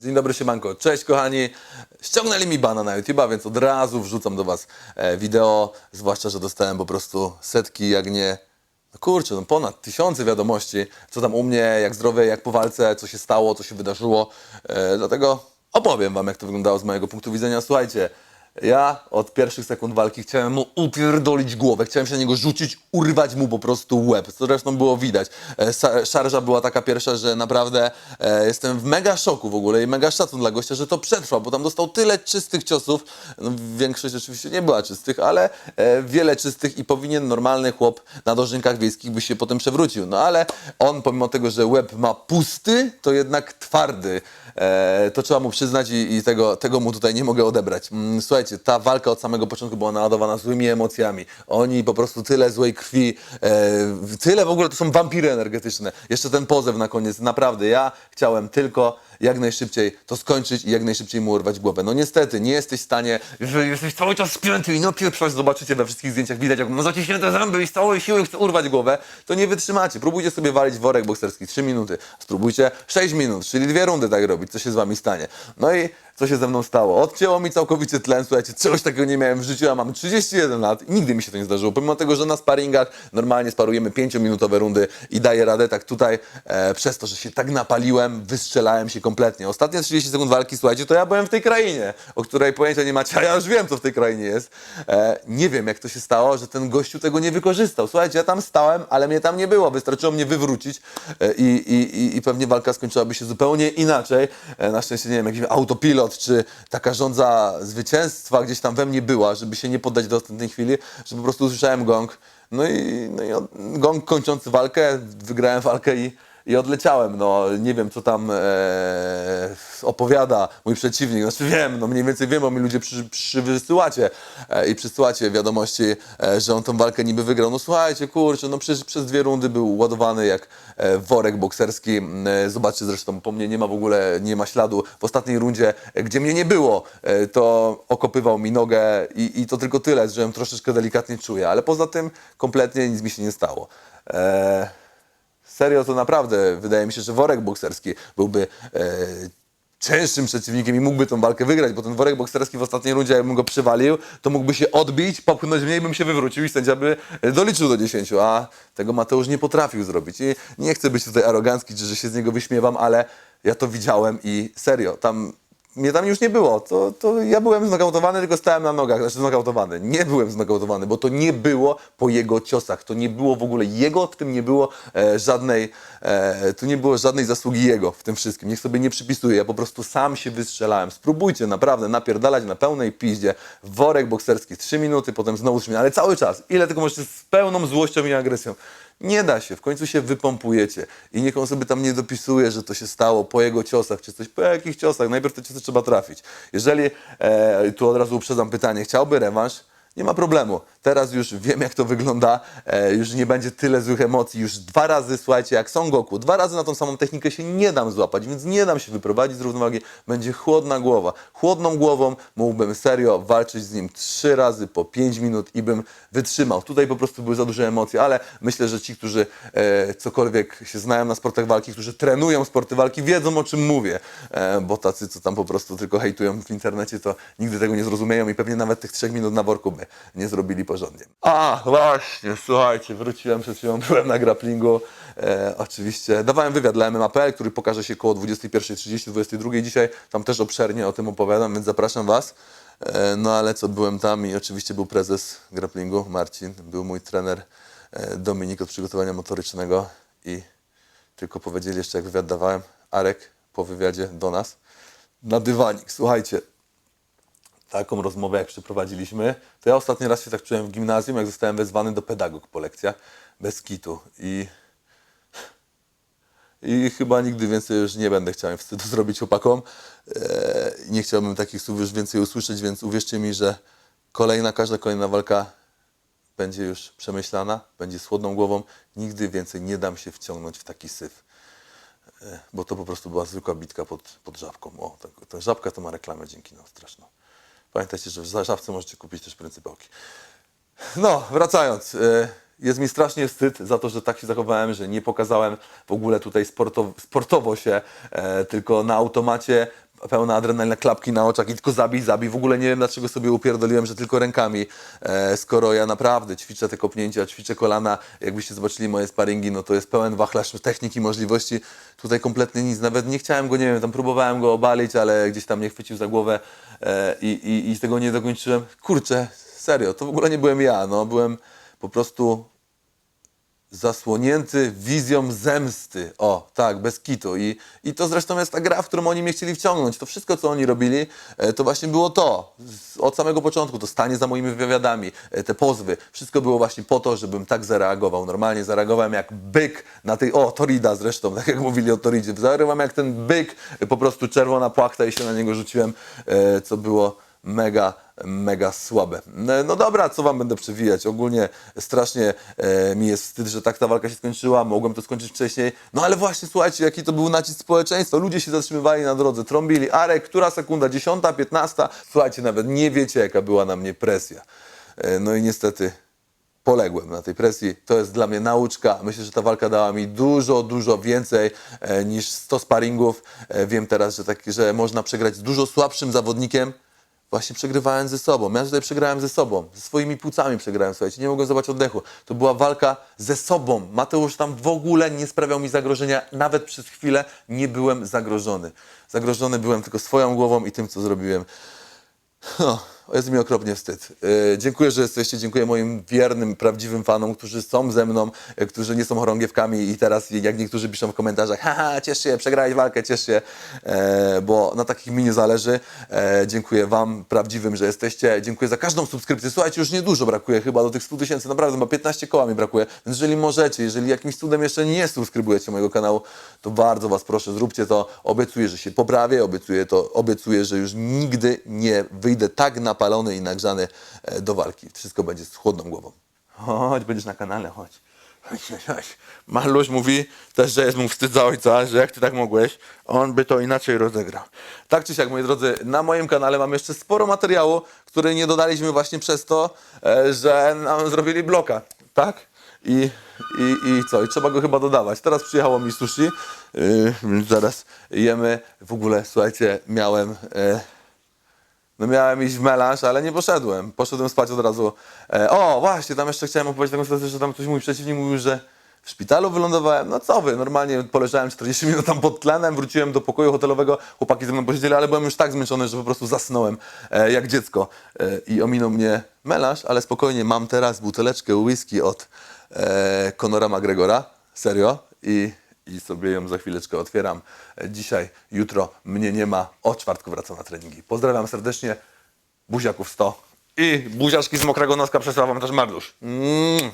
Dzień dobry, siemanko. Cześć kochani. Ściągnęli mi bana na YouTube'a, więc od razu wrzucam do Was e, wideo, zwłaszcza, że dostałem po prostu setki, jak nie, no kurczę, no ponad tysiące wiadomości, co tam u mnie, jak zdrowie, jak po walce, co się stało, co się wydarzyło. E, dlatego opowiem Wam, jak to wyglądało z mojego punktu widzenia. Słuchajcie, ja od pierwszych sekund walki chciałem mu upierdolić głowę, chciałem się na niego rzucić, urwać mu po prostu łeb, co zresztą było widać. E, Szarża była taka pierwsza, że naprawdę e, jestem w mega szoku w ogóle i mega szacun dla gościa, że to przetrwał, bo tam dostał tyle czystych ciosów, no, większość oczywiście nie była czystych, ale e, wiele czystych i powinien normalny chłop na dożynkach wiejskich by się potem przewrócił. No ale on pomimo tego, że łeb ma pusty, to jednak twardy. To trzeba mu przyznać i, tego, tego mu tutaj nie mogę odebrać. Mm, Słuchajcie, ta walka od samego początku była naładowana złymi emocjami. Oni po prostu tyle złej krwi, e, tyle w ogóle to są wampiry energetyczne. Jeszcze ten pozew na koniec. Naprawdę, ja chciałem tylko jak najszybciej to skończyć i jak najszybciej mu urwać głowę. No niestety, nie jesteś w stanie, że jesteś cały czas spięty i no pierwszy zobaczycie we wszystkich zdjęciach, widać jak ma zaciśnięte zęby i z całej siły chce urwać głowę, to nie wytrzymacie. Próbujcie sobie walić worek bokserski 3 minuty, spróbujcie 6 minut, czyli dwie rundy tak robić, co się z wami stanie. No i co się ze mną stało? Odcięło mi całkowicie tlen, słuchajcie, czegoś takiego nie miałem w życiu, ja mam 31 lat i nigdy mi się to nie zdarzyło. Pomimo tego, że na sparingach normalnie sparujemy 5-minutowe rundy i daję radę, tak tutaj e, przez to, że się tak napaliłem, wystrzelałem się kompletnie. Ostatnie 30 sekund walki, słuchajcie, to ja byłem w tej krainie, o której pojęcia nie macie, a ja już wiem, co w tej krainie jest. E, nie wiem, jak to się stało, że ten gościu tego nie wykorzystał. Słuchajcie, ja tam stałem, ale mnie tam nie było, wystarczyło mnie wywrócić e, i, i, i, pewnie walka skończyłaby się zupełnie inaczej. E, na szczęście, nie wiem, jakiś autopilot, czy taka żądza zwycięstwa gdzieś tam we mnie była, żeby się nie poddać do ostatniej chwili, że po prostu usłyszałem gong. No i, no i gong kończący walkę, wygrałem walkę i, i odleciałem. No nie wiem, co tam e, opowiada mój przeciwnik. Znaczy wiem, no mniej więcej wiem, bo mi ludzie przy, e, i przysyłacie wiadomości, e, że on tą walkę niby wygrał. No słuchajcie, kurczę, no przecież przez dwie rundy był ładowany jak e, worek bokserski. E, zobaczcie zresztą, po mnie nie ma w ogóle, nie ma śladu. W ostatniej rundzie, e, gdzie mnie nie było, e, to okopywał mi nogę i, i to tylko tyle, że ją troszeczkę delikatnie czuję, ale poza tym kompletnie nic mi się nie stało. E, serio to naprawdę wydaje mi się, że worek bokserski byłby e, cięższym przeciwnikiem i mógłby tą walkę wygrać, bo ten worek bokserski w ostatniej rundzie, jakbym go przywalił, to mógłby się odbić, popchnąć mnie i bym się wywrócił i sędzia by e, doliczył do 10, a tego Mateusz nie potrafił zrobić. I nie chcę być tutaj arogancki, czy że się z niego wyśmiewam, ale ja to widziałem i serio, tam mnie tam już nie było. To, to ja byłem znokautowany, tylko stałem na nogach. Znaczy znokautowany. Nie byłem znokautowany, bo to nie było po jego ciosach. To nie było w ogóle jego, w tym nie było e, żadnej, e, tu nie było żadnej zasługi jego w tym wszystkim. Niech sobie nie przypisuje. Ja po prostu sam się wystrzelałem. Spróbujcie naprawdę napierdalać na pełnej piździe worek bokserski. Trzy minuty, potem znowu trzy minuty, ale cały czas. Ile tylko możecie z pełną złością i agresją. Nie da się, w końcu się wypompujecie i niech on sobie tam nie dopisuje, że to się stało po jego ciosach czy coś. Po jakich ciosach? Najpierw te ciosy trzeba trafić. Jeżeli, e, tu od razu uprzedzam pytanie, chciałby rewanż? Nie ma problemu. Teraz już wiem, jak to wygląda. E, już nie będzie tyle złych emocji. Już dwa razy, słuchajcie, jak Son Goku, dwa razy na tą samą technikę się nie dam złapać, więc nie dam się wyprowadzić z równowagi. Będzie chłodna głowa. Chłodną głową mógłbym serio walczyć z nim trzy razy po pięć minut i bym wytrzymał. Tutaj po prostu były za duże emocje, ale myślę, że ci, którzy e, cokolwiek się znają na sportach walki, którzy trenują sporty walki, wiedzą o czym mówię. E, bo tacy, co tam po prostu tylko hejtują w internecie, to nigdy tego nie zrozumieją i pewnie nawet tych trzech minut na worku by nie zrobili porządnie. A, właśnie, słuchajcie, wróciłem przed chwilą, byłem na grapplingu. E, oczywiście dawałem wywiad dla MMA.pl, który pokaże się koło 21.30, 22.00 dzisiaj. Tam też obszernie o tym opowiadam, więc zapraszam Was. E, no ale co, byłem tam i oczywiście był prezes grapplingu, Marcin, był mój trener e, Dominik od przygotowania motorycznego i tylko powiedzieli jeszcze, jak wywiad dawałem, Arek po wywiadzie do nas na dywanik. Słuchajcie, taką rozmowę jak przeprowadziliśmy, to ja ostatni raz się tak czułem w gimnazjum, jak zostałem wezwany do pedagog po lekcjach, bez kitu. I, i chyba nigdy więcej już nie będę chciał wstydu zrobić chłopakom. Eee, nie chciałbym takich słów już więcej usłyszeć, więc uwierzcie mi, że kolejna, każda kolejna walka będzie już przemyślana, będzie z chłodną głową. Nigdy więcej nie dam się wciągnąć w taki syf. E, Bo to po prostu była zwykła bitka pod, pod żabką. O, ta, ta żabka to ma reklamę dzięki nam straszną. Pamiętajcie, że w za- żabce możecie kupić też pryncypałki. No, wracając. e, Jest mi strasznie wstyd za to, że tak się zachowałem, że nie pokazałem w ogóle tutaj sportowo, sportowo się, e, tylko na automacie pełna adrenalina, klapki na oczach i tylko zabij, zabij. W ogóle nie wiem, dlaczego sobie upierdoliłem, że tylko rękami, e, skoro ja naprawdę ćwiczę te kopnięcia, ćwiczę kolana. Jakbyście zobaczyli moje sparingi, no to jest pełen wachlarz techniki, możliwości. Tutaj kompletnie nic, nawet nie chciałem go, nie wiem, tam próbowałem go obalić, ale gdzieś tam mnie chwycił za głowę e, i, i, tego nie dokończyłem. Kurczę, serio, to w ogóle nie byłem ja, no byłem po prostu zasłonięty wizją zemsty. O, tak, bez kitu. I, I to zresztą jest ta gra, w którą oni mnie chcieli wciągnąć. To wszystko, co oni robili, e, to właśnie było to. Od samego początku, to stanie za moimi wywiadami, e, te pozwy, wszystko było właśnie po to, żebym tak zareagował. Normalnie zareagowałem jak byk na tej, o, Torida zresztą, tak jak mówili o Toridzie. Zareagowałem jak ten byk, po prostu czerwona płachta i się na niego rzuciłem, e, co było mega, mega słabe. No, no dobra, co wam będę przewijać? Ogólnie strasznie e, mi jest wstyd, że tak ta walka się skończyła. Mogłem to skończyć wcześniej. No ale właśnie, słuchajcie, jaki to był nacisk społeczeństwa. Ludzie się zatrzymywali na drodze, trąbili. Arek, która sekunda? Dziesiąta, piętnasta? Słuchajcie, nawet nie wiecie, jaka była na mnie presja. E, no i niestety poległem na tej presji. To jest dla mnie nauczka. Myślę, że ta walka dała mi dużo, dużo więcej e, niż 100 sparingów. E, wiem teraz, że, tak, że można przegrać z dużo słabszym zawodnikiem, właśnie przegrywając ze sobą. Ja tutaj przegrałem ze sobą, ze swoimi płucami przegrałem, słuchajcie, nie mogłem zobaczyć oddechu. To była walka ze sobą. Mateusz tam w ogóle nie sprawiał mi zagrożenia, nawet przez chwilę nie byłem zagrożony. Zagrożony byłem tylko swoją głową i tym, co zrobiłem. No, jest mi okropnie wstyd. E, dziękuję, że jesteście. Dziękuję moim wiernym, prawdziwym fanom, którzy są ze mną, e, którzy nie są chorągiewkami i teraz, jak niektórzy piszą w komentarzach, haha, ciesz się, przegrałeś walkę, ciesz się, e, bo na takich mi nie zależy. E, dziękuję wam, prawdziwym, że jesteście. Dziękuję za każdą subskrypcję. Słuchajcie, już niedużo brakuje chyba do tych 100 tysięcy, naprawdę, ma 15 koła mi brakuje, więc jeżeli możecie, jeżeli jakimś cudem jeszcze nie subskrybujecie mojego kanału, to bardzo was proszę, zróbcie to. Obiecuję, że się poprawię, obiecuję to, obiecuję, że już nigdy nie wyjdę tak napalony i nagrzany e, do walki. Wszystko będzie z chłodną głową. Chodź, będziesz na kanale, chodź. Chodź, chodź. Maluś mówi też, że jest mu wstyd za ojca, że jak ty tak mogłeś, on by to inaczej rozegrał. Tak czy siak, moi drodzy, na moim kanale mam jeszcze sporo materiału, który nie dodaliśmy właśnie przez to, e, że nam zrobili bloka, tak? I, i, I co? I trzeba go chyba dodawać. Teraz przyjechało mi sushi, yy, zaraz jemy. W ogóle, słuchajcie, miałem... E, no miałem iść w melanż, ale nie poszedłem. Poszedłem spać od razu. E, o, właśnie, tam jeszcze chciałem opowiedzieć taką sytuację, że tam ktoś mój przeciwnik mówił, że w szpitalu wylądowałem. No co wy, normalnie poleżałem 40 minut tam pod tlenem, wróciłem do pokoju hotelowego, chłopaki ze mną posiedzieli, ale byłem już tak zmęczony, że po prostu zasnąłem e, jak dziecko. E, I ominął mnie melanż, ale spokojnie, mam teraz buteleczkę whisky od e, Conora McGregora, serio, i, i sobie ją za chwileczkę otwieram. E, Dzisiaj, jutro mnie nie ma, o czwartku wracam na treningi. Pozdrawiam serdecznie, buziaków 100 i buziaczki z mokrego noska przesłał wam też Mardusz. Mm.